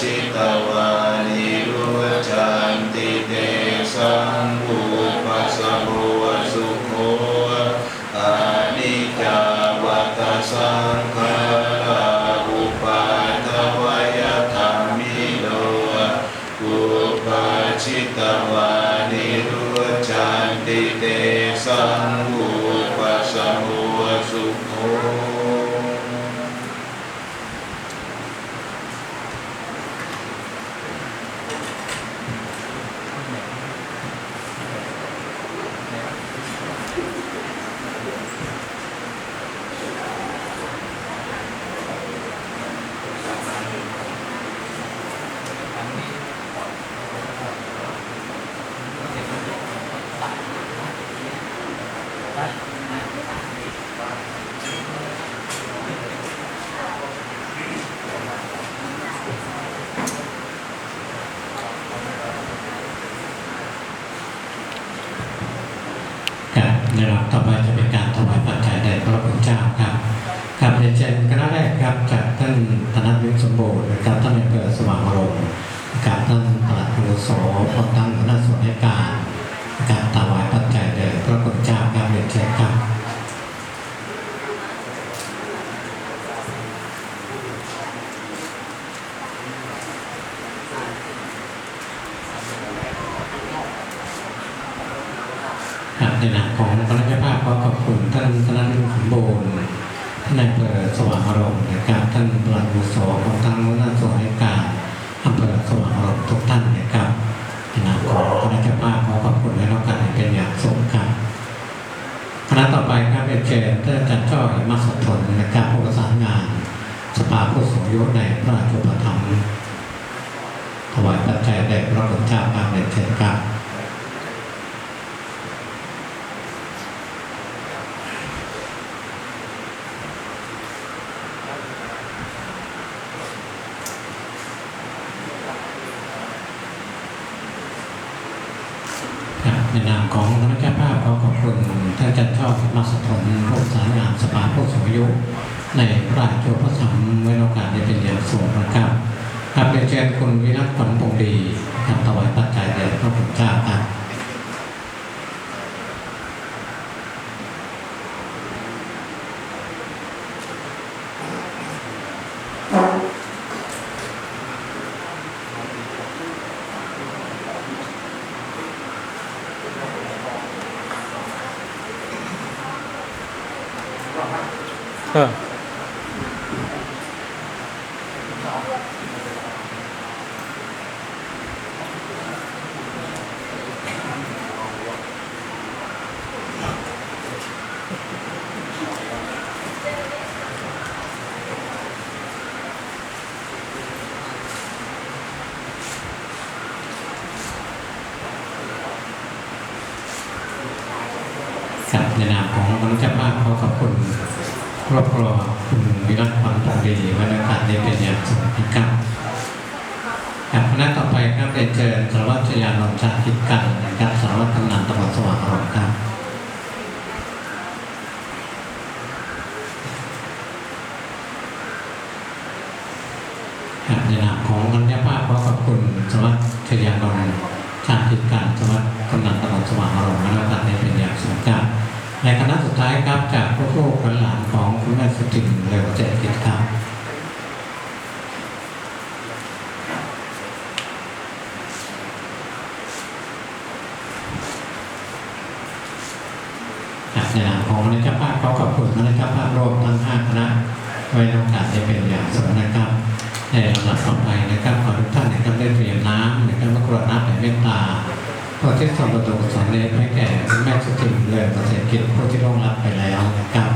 ชิตวานิรุจันติเตสังบุปัสโรสุขโคอานิจาวัตสังฆาบุปตทวายธรรมิโลอุปาชิตวานิรุจันติเตสัง ต่อไปจะเป็นการถวายปัจจัยแด่พระพุทธเจ้าครับครับเรียนเชิญคณะแรกครับจากท่านธนวิทย์สมบูรณ์นะครับท่านนายอำเภอสว่างอารมณ์นะครับท่านปลัดกุโสพร้อมทั้งคณะส่วนราชการการถวายปัจจัยแด่พระ เสียนเชิญครับครับในนามของคณะเจ้าภาพขอขอบคุณท่านคณะนิมสมบูรณ์ท่านนายอำเภอสว่างอารมณ์นะครับท่านปลัดกุโสของทั้งหัวหน้นรา ณะต่อไปครับเป็นเชิญท่านอาจารย์จ้อยมาสทนนะครับผู้ประสานงาน สภาผู้สูงอายุในพระราชอุปถัมภ์ถวายปัจจัยแด่พระพุทธเจ้าครับเรียนเชิญครับ ครับ ในนามของคณะเจ้าภาพขอขอบคุณท่านอาจารย์ชอบมาสถมผู้สารงานสภาผู้สูงอายุ ในพระราชพระสัมไว้ในโอกาสได้เป็นอย่างสูงนะครับครับเรียนเชิญคุณวิรัตขวัญพงดีครับถวายปัจจัยแด่พระพุทธเจ้าครับ เออครับในนามของคณะเจ้าภาพขอขอบคุณครอบครัวคุณวิรัตขวัญพงดีว้ในโอกาสนี้เป็นอย่างสูงนะครับครับคณะต่อไปครับเรียนเชิญสารวัตรชยานนท์ชาติกันนะครับสารวัตรกำนันตำรวจสว่างอารมณ์ครับครับในนามของคณะเจ้าภาพขอขอบคุณสารวัตรชยาน ในคณะสุดท้ายครับจากพวกลูกหลานของคุณแม่สุจินเร็วเจริญครับครับในนามของคณะเจ้าภาพขอขอบคุณคณะเจ้าภาพรวมทั้งห้าคณะไว้ในโอกาสได้เป็นอย่างสูงนะครับในลำดับต่อไปนะครับขอทุกท่านนะครับได้เตรียมน้ำนะครับมากรวดน้ำแผ่เมตตา เพื่อที่สมบูระตูสอนเนให้แก่แม่สุจินเลิศเกษตรกิจผู้ที่ร่วงรับไปแล้วนะครับ